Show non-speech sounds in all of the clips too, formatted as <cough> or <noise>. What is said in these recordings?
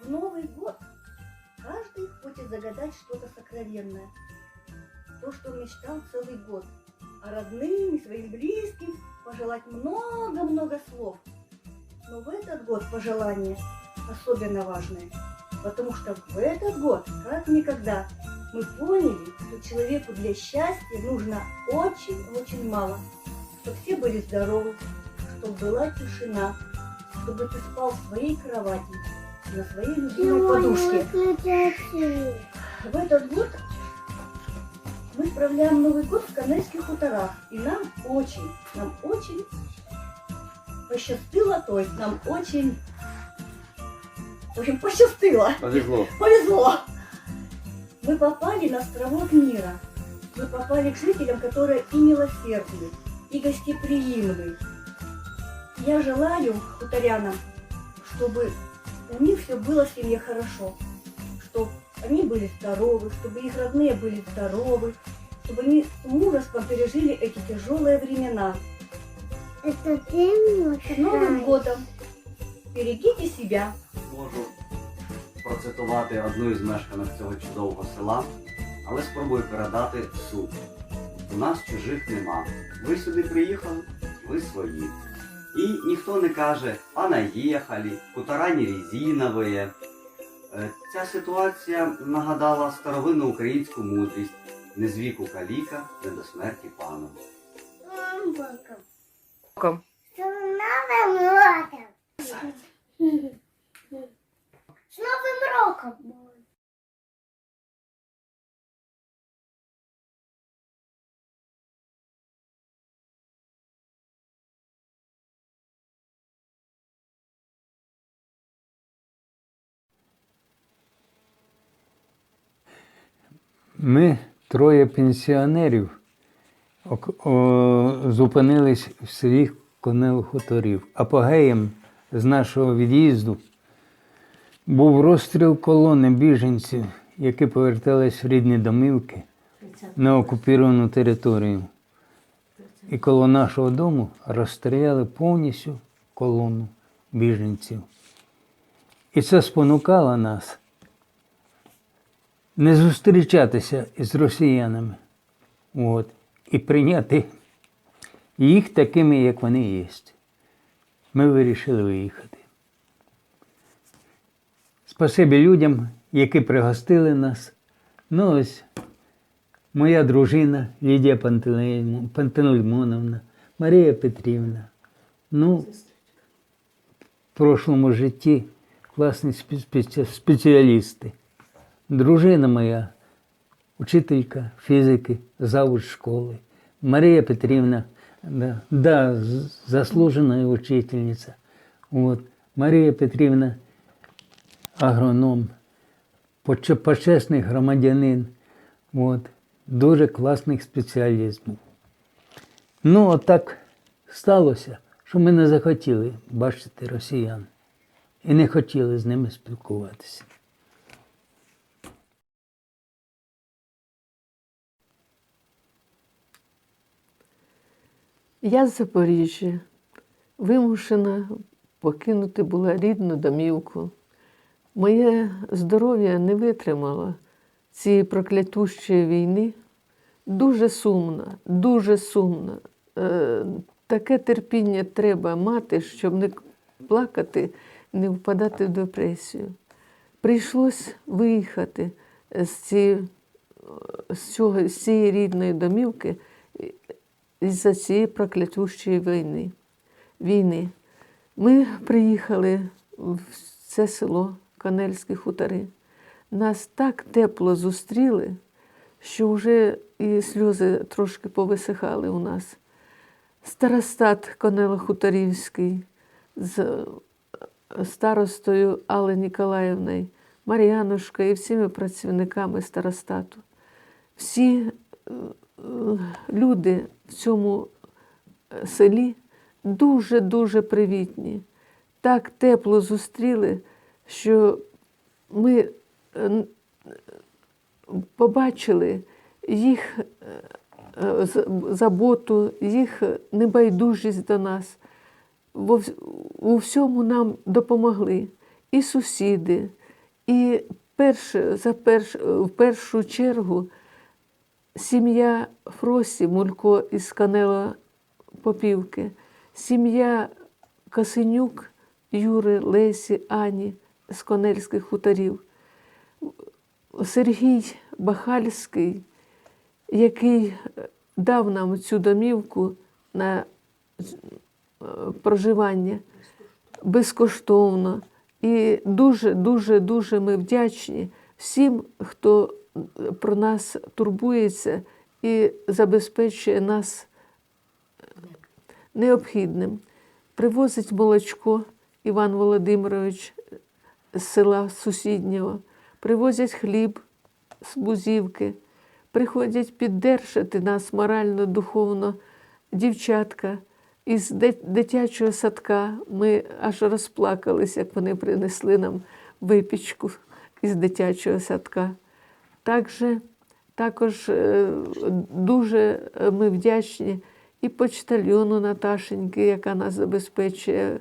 В Новый год каждый хочет загадать что-то сокровенное. То, что мечтал целый год. А родным и своим близким пожелать много-много слов. Но в этот год пожелание особенно важное. Потому что в этот год, как никогда, мы поняли, что человеку для счастья нужно очень-очень мало. Чтобы все были здоровы, чтобы была тишина, чтобы ты спал в своей кровати, на своей любимой подушке. В этот год мы справляем Новый год в Канельских хуторах. И нам очень, нам очень пощастило, то есть нам очень, в общем, пощастило, Повезло. <laughs> повезло. Мы попали на островок мира. Мы попали к жителям, которые и милосердны, и гостеприимны. Я желаю хуторянам, чтобы у них все было в семье хорошо, чтобы они были здоровы, чтобы их родные были здоровы, чтобы они с мужеством пережили эти тяжелые времена. Это ты С Новым годом! Берегите себя! Можу процитувати одну із мешканок цього чудового села, але спробую передати суть. У нас чужих нема. Ви сюди приїхали, ви свої. І ніхто не каже, а наїхали, хутора не резинові. Е, Ця ситуація нагадала старовинну українську мудрість не з віку каліка, не до смерті пана. Роком. С Новым роком! Ми, троє пенсіонерів, зупинились в селі Конел Хуторів. Апогеєм з нашого від'їзду був розстріл колони біженців, які повертались в рідні домівки на окуповану територію. І коло нашого дому розстріляли повністю колону біженців. І це спонукало нас не зустрічатися із росіянами от, і прийняти їх такими, як вони є. Ми вирішили виїхати. Спасибі людям, які пригостили нас. Ну ось моя дружина Лідія Пантелеймо- Пантелеймоновна, Марія Петрівна. Ну, в прошлому житті класні спе- спеці- спеціалісти. Дружина моя, учителька фізики, завуч школи. Марія Петрівна, да, да, заслужена учительниця. От. Марія Петрівна, агроном, почесний громадянин. От. Дуже класний спеціаліст був. Ну, отак сталося, що ми не захотіли бачити росіян і не хотіли з ними спілкуватися. Я з Запоріжжя вимушена покинути була рідну домівку. Моє здоров'я не витримало цієї проклятущої війни. Дуже сумно, дуже сумно. Е, таке терпіння треба мати, щоб не плакати, не впадати в депресію. Прийшлось виїхати з цієї, з цієї рідної домівки із-за цієї проклятущої війни. війни. Ми приїхали в це село Канельські хутори. Нас так тепло зустріли, що вже і сльози трошки повисихали у нас. Старостат Конела Хуторівський з е, старостою Алли Ніколаївною, Мар'янушкою і всіми працівниками старостату. Всі е, люди в цьому е, селі дуже-дуже привітні. Так тепло зустріли, що ми е, побачили їх е, е, заботу, їх небайдужість до нас. У всьому нам допомогли. і сусіди, і перше, за перш, в першу чергу сім'я Фросі Мулько із Канела Попівки, сім'я Касенюк Юри, Лесі, Ані з Конельських хуторів, Сергій Бахальський, який дав нам цю домівку на е, проживання безкоштовно. І дуже, дуже, дуже ми вдячні всім, хто про нас турбується і забезпечує нас необхідним. Привозить молочко Іван Володимирович з села сусіднього, привозять хліб з бузівки, приходять піддержати нас морально, духовно дівчатка із дитячого садка. Ми аж розплакались, як вони принесли нам випічку із дитячого садка. Також, також е, дуже е, ми вдячні і почтальйону Наташеньки, яка нас забезпечує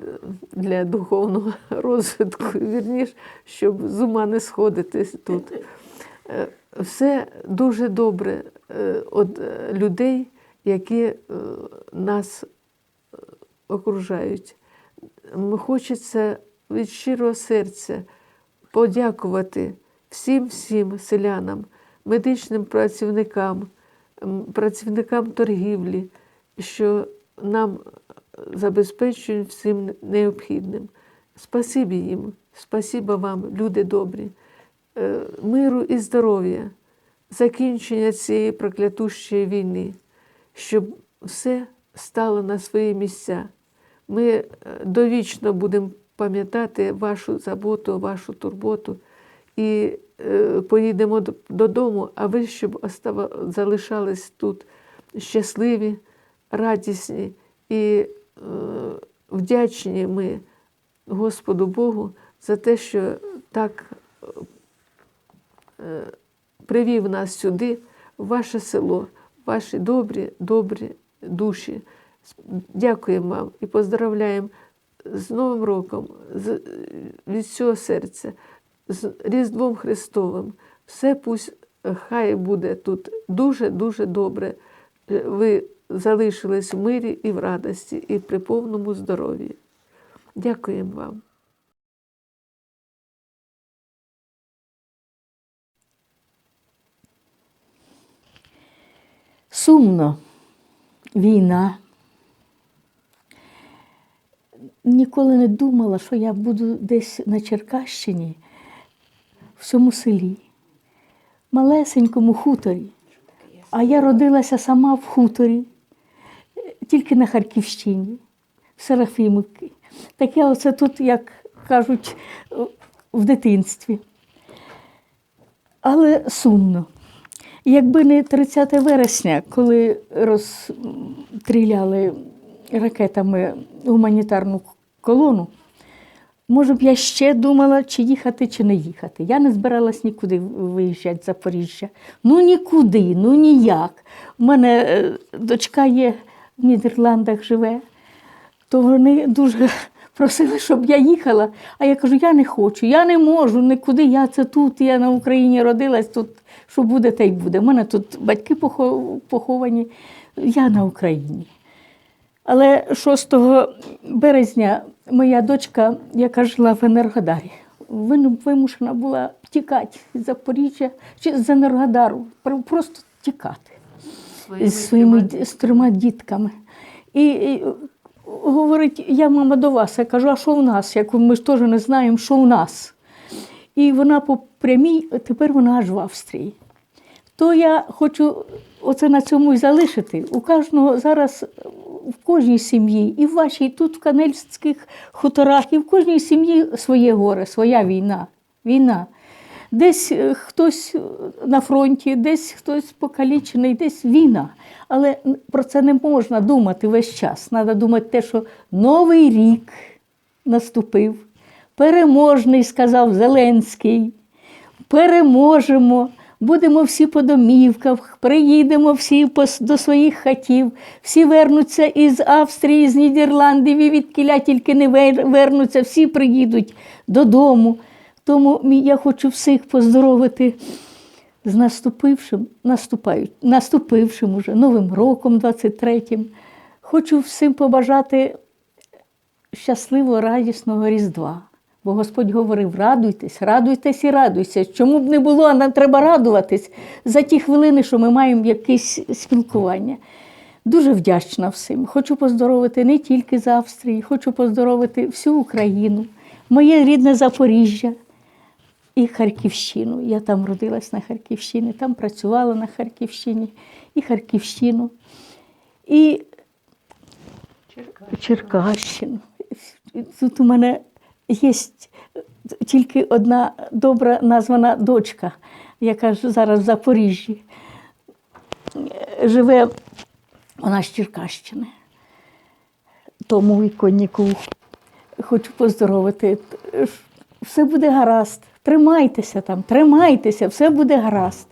е, для духовного <laughs> розвитку, вірніш, щоб з ума не сходити тут. Все дуже добре від людей, які нас окружають. Хочеться від щирого серця подякувати всім всім селянам, медичним працівникам, працівникам торгівлі, що нам забезпечують всім необхідним. Спасибі їм, спасибо вам, люди добрі, Е, миру і здоров'я, закінчення цієї проклятущої війни, щоб все стало на свої місця. Ми е, довічно будемо пам'ятати вашу заботу, вашу турботу і е, поїдемо додому, а ви щоб остава- залишались тут щасливі, радісні і е, вдячні ми Господу Богу за те, що так е, привів нас сюди, в ваше село, ваші добрі, добрі душі. Дякуємо вам і поздравляємо з Новим роком, з, від всього серця, з Різдвом Христовим. Все пусть е, хай буде тут дуже-дуже добре. Е, Ви залишились в мирі і в радості, і при повному здоров'ї. Дякуємо вам. Сумно. Війна. Ніколи не думала, що я буду десь на Черкащині, в цьому селі, малесенькому хуторі. А я родилася сама в хуторі, тільки на Харківщині, в Серафімівці. Так я оце тут, як кажуть, в дитинстві. Але сумно. Якби не 30 вересня, коли розстріляли ракетами гуманітарну колону, може б я ще думала, чи їхати, чи не їхати. Я не збиралась нікуди виїжджати з Запоріжжя. Ну нікуди, ну ніяк. У мене е, дочка є в Нідерландах живе, то вони дуже <laughs> просили, щоб я їхала. А я кажу, я не хочу, я не можу нікуди. Я це тут, я на Україні родилась, тут що буде, те й буде. У мене тут батьки поховані, я на Україні. Але 6 березня моя дочка, яка жила в Енергодарі, вимушена була тікати з Запоріжжя чи з Енергодару, просто тікати з своїми з трьома дітками. І, і говорить, я мама до вас. Я кажу, а що в нас? Я кажу, ми ж теж не знаємо, що в нас. І вона по прямій, тепер вона аж в Австрії. То я хочу оце на цьому і залишити. У кожного зараз в кожній сім'ї, і в вашій, тут в канельських хуторах, і в кожній сім'ї своє горе, своя війна. Війна. Десь е, хтось на фронті, десь хтось покалічений, десь війна. Але про це не можна думати весь час. Треба думати те, що новий рік наступив, переможний, сказав Зеленський. Переможемо. Будемо всі по домівках, приїдемо всі до своїх хатів, всі вернуться із Австрії, з Нідерландів, і від кіля тільки не вернуться, всі приїдуть додому. Тому я хочу всіх поздоровити з наступившим, наступившим уже Новим роком 23-м. Хочу всім побажати щасливого, радісного Різдва. Бо Господь говорив: радуйтесь, радуйтесь і радуйтесь. Чому б не було, а нам треба радуватись за ті хвилини, що ми маємо якесь спілкування. Дуже вдячна всім. Хочу поздоровити не тільки з Австрії, хочу поздоровити всю Україну, моє рідне Запоріжжя і Харківщину. Я там родилась на Харківщині, там працювала на Харківщині, і Харківщину, і Черкащину. Тут у мене є тільки одна добра названа дочка, яка зараз в Запоріжжі. Живе вона з Черкащини. Тому віконнику хочу поздоровити. Все буде гаразд. Тримайтеся там, тримайтеся, все буде гаразд.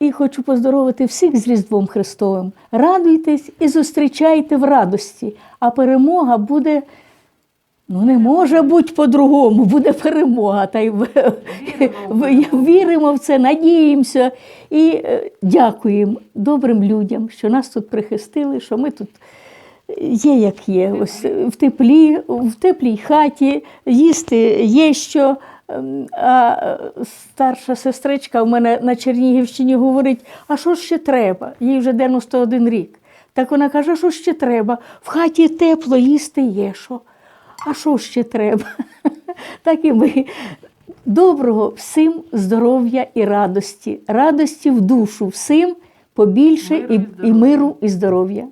І хочу поздоровити всіх з Різдвом Христовим. Радуйтесь і зустрічайте в радості, а перемога буде. Ну, не може бути по-другому, буде перемога. Та й в- в- віримо в це, надіємося і е, дякуємо добрим людям, що нас тут прихистили, що ми тут є, як є. Ось в теплі, в теплій хаті, їсти є що. Ем, А е, старша сестричка в мене на Чернігівщині говорить: а що ж ще треба? Їй вже 91 рік. Так вона каже, що ще треба? В хаті тепло, їсти є що. А що ще треба? Так і ми. Доброго всім здоров'я і радості, радості в душу всім побільше і, і миру, і здоров'я.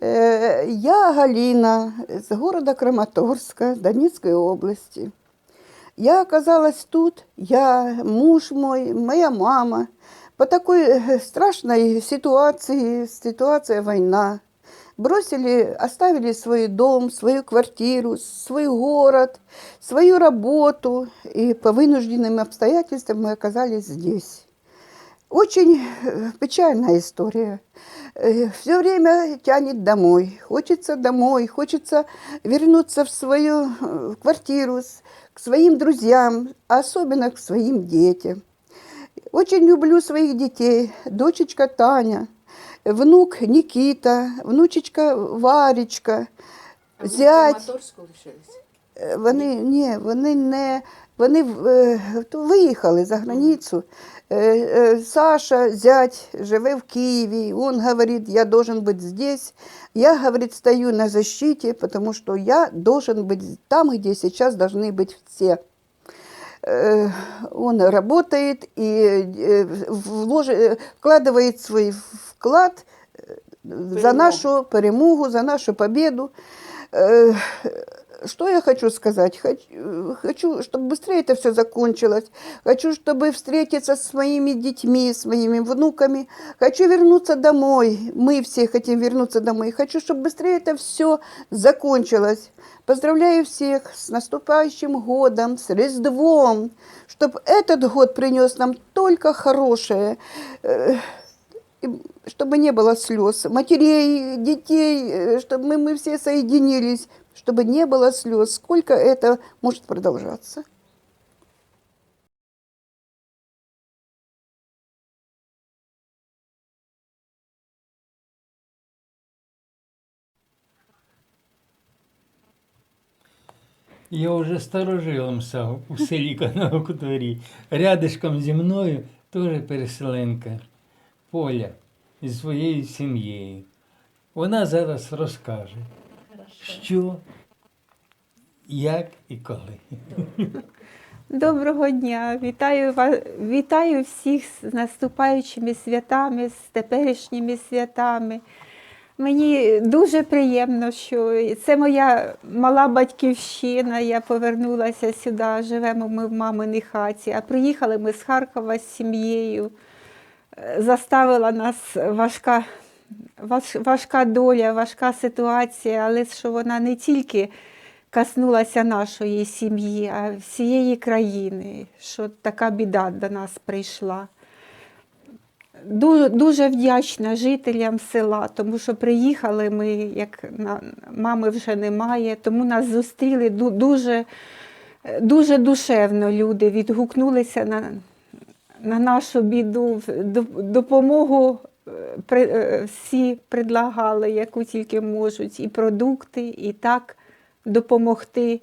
Э, Я Галина из города Краматорска, Донецкой области. Я оказалась тут, я, муж мой, моя мама, по такой э, страшной ситуации, ситуация война. Бросили, оставили свой дом, свою квартиру, свой город, свою работу, и по вынужденным обстоятельствам мы оказались здесь. Очень э, печальная история. Все время тянет домой. Хочется домой, хочется вернуться в свою э, квартиру, с- к своим друзьям, а особенно к своим детям. Очень люблю своих детей. Дочечка Таня, внук Никита, внучечка Варечка, зять. Е, Вони ні, вони не вони е, то виїхали за границю. Е, е, Саша, зять, живе в Киеве, он говорит, я должен быть здесь. Я, говорит, стою на защите, потому что я должен быть там, где сейчас должны быть все. Э, Он работает и э, влож- э, вкладывает свой вклад э, за нашу перемогу, за нашу победу. Что я хочу сказать? Хоч- э, Хочу, чтобы быстрее это все закончилось. Хочу, чтобы встретиться с моими детьми, с моими внуками. Хочу вернуться домой. Мы все хотим вернуться домой. Хочу, чтобы быстрее это все закончилось. Поздравляю всех с наступающим годом, с Рождеством, чтобы этот год принес нам только хорошее. э, чтобы не было слез, матерей, детей, э, чтобы мы, мы все соединились, чтобы не было слез. Сколько это может продолжаться? Я вже старожилом став у селі Канавокутворі. Рядишком зі мною теж переселенка Поля зі своєю сім'єю. Вона зараз розкаже, Що, як і коли. Доброго дня! Вітаю вас, вітаю всіх з наступаючими святами, з теперішніми святами. Мені дуже приємно, що це моя мала батьківщина. Я повернулася сюди, живемо ми в маминій хаті, а приїхали ми з Харкова з сім'єю. Е, Заставила нас важка важ- важка доля, важка ситуація, але що вона не тільки коснулася нашої сім'ї, а всієї країни, що така біда до нас прийшла. Дуже, дуже вдячна жителям села, тому що приїхали ми, як мами вже немає, тому нас зустріли дуже, дуже душевно люди, відгукнулися на, на нашу біду, допомогу всі предлагали, яку тільки можуть, і продукти, і так допомогти.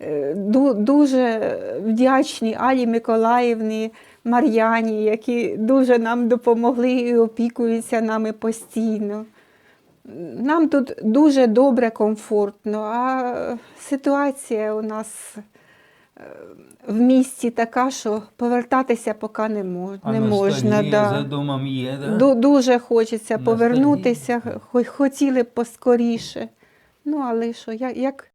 Е, ду- Дуже вдячні Алі Миколаївні, Мар'яні, які дуже нам допомогли і опікуються нами постійно. Нам тут дуже добре, комфортно, а ситуація у нас е, в місті така, що повертатися поки не, мож, не можна. Да. домом є, Ду- Дуже хочеться Ностальгія. повернутися, хо- хотіли б поскоріше. Ну, але що, як, як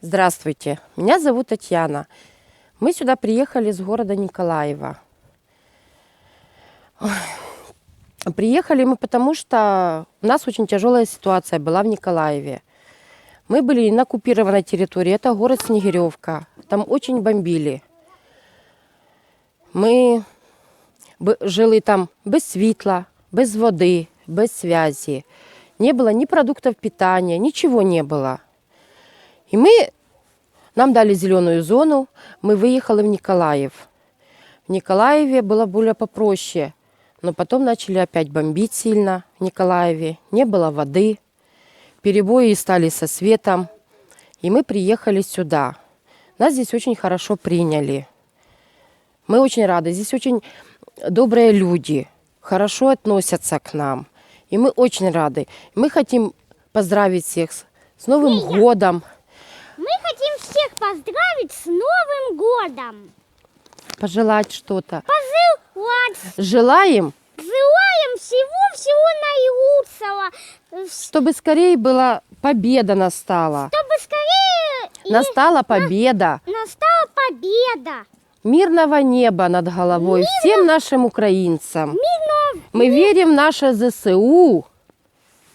Здравствуйте, меня зовут Татьяна. Мы сюда приехали из города Николаева. Ой. Приехали мы потому, что у нас очень тяжелая ситуация была в Николаеве. Мы были на оккупированной территории, это город Снегиревка. Там очень бомбили. Ми б- жили там без світла, без води, без связи. Не было ни продуктов питания, ничего не было. И мы, нам дали зеленую зону, мы выехали в Николаев. В Николаеве было более попроще, но потом начали опять бомбить сильно в Николаеве. Не было воды, Перебои стали со светом, и мы приехали сюда. Нас здесь очень хорошо приняли. Мы очень рады. Здесь очень добрые люди, хорошо относятся к нам. И мы очень рады. Мы хотим поздравить всех с, Новым годом. Мы хотим всех поздравить с Новым годом. пожелать что-то. Вот, Желаем, желаем всего-всего наилучшего, чтобы скорее была победа настала. чтобы скорее и Настала победа. настала победа. Мирного неба над головой всем нашим украинцам. Мы верим в наше ЗСУ.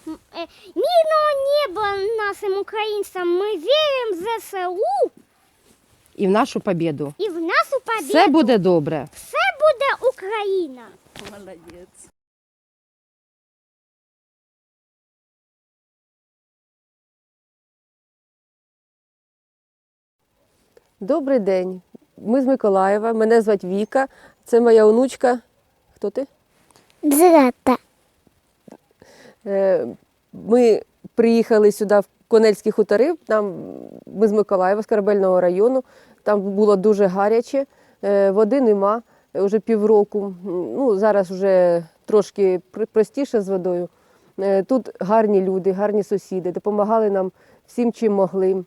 М, э, Мирного неба нашим українцям. Ми віримо в ЗСУ І в нашу победу. і в нашу победу. Все буде добре. Все буде Україна. Добрий день. Ми з Миколаєва. Мене звати Віка. Це моя онучка. Хто ти? Зрата. Е, Ми приїхали сюди в Конельські хутори. Там ми з Миколаєва, з Корабельного району. Там було дуже гаряче, е, води нема вже півроку. Ну, зараз вже трошки простіше з водою. Е, Тут гарні люди, гарні сусіди, допомагали нам всім, чим могли.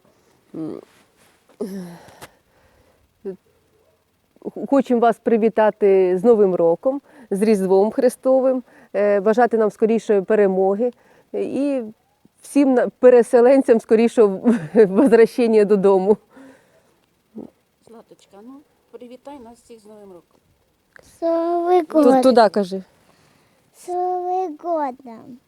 Хочемо вас привітати з Новим роком, з Різдвом Христовим, е, бажати нам скорішої перемоги і всім переселенцям скорішого возвращення додому. Златочка, ну привітай нас всіх з Новим роком. З год. Тут, туди кажи. Новий годом.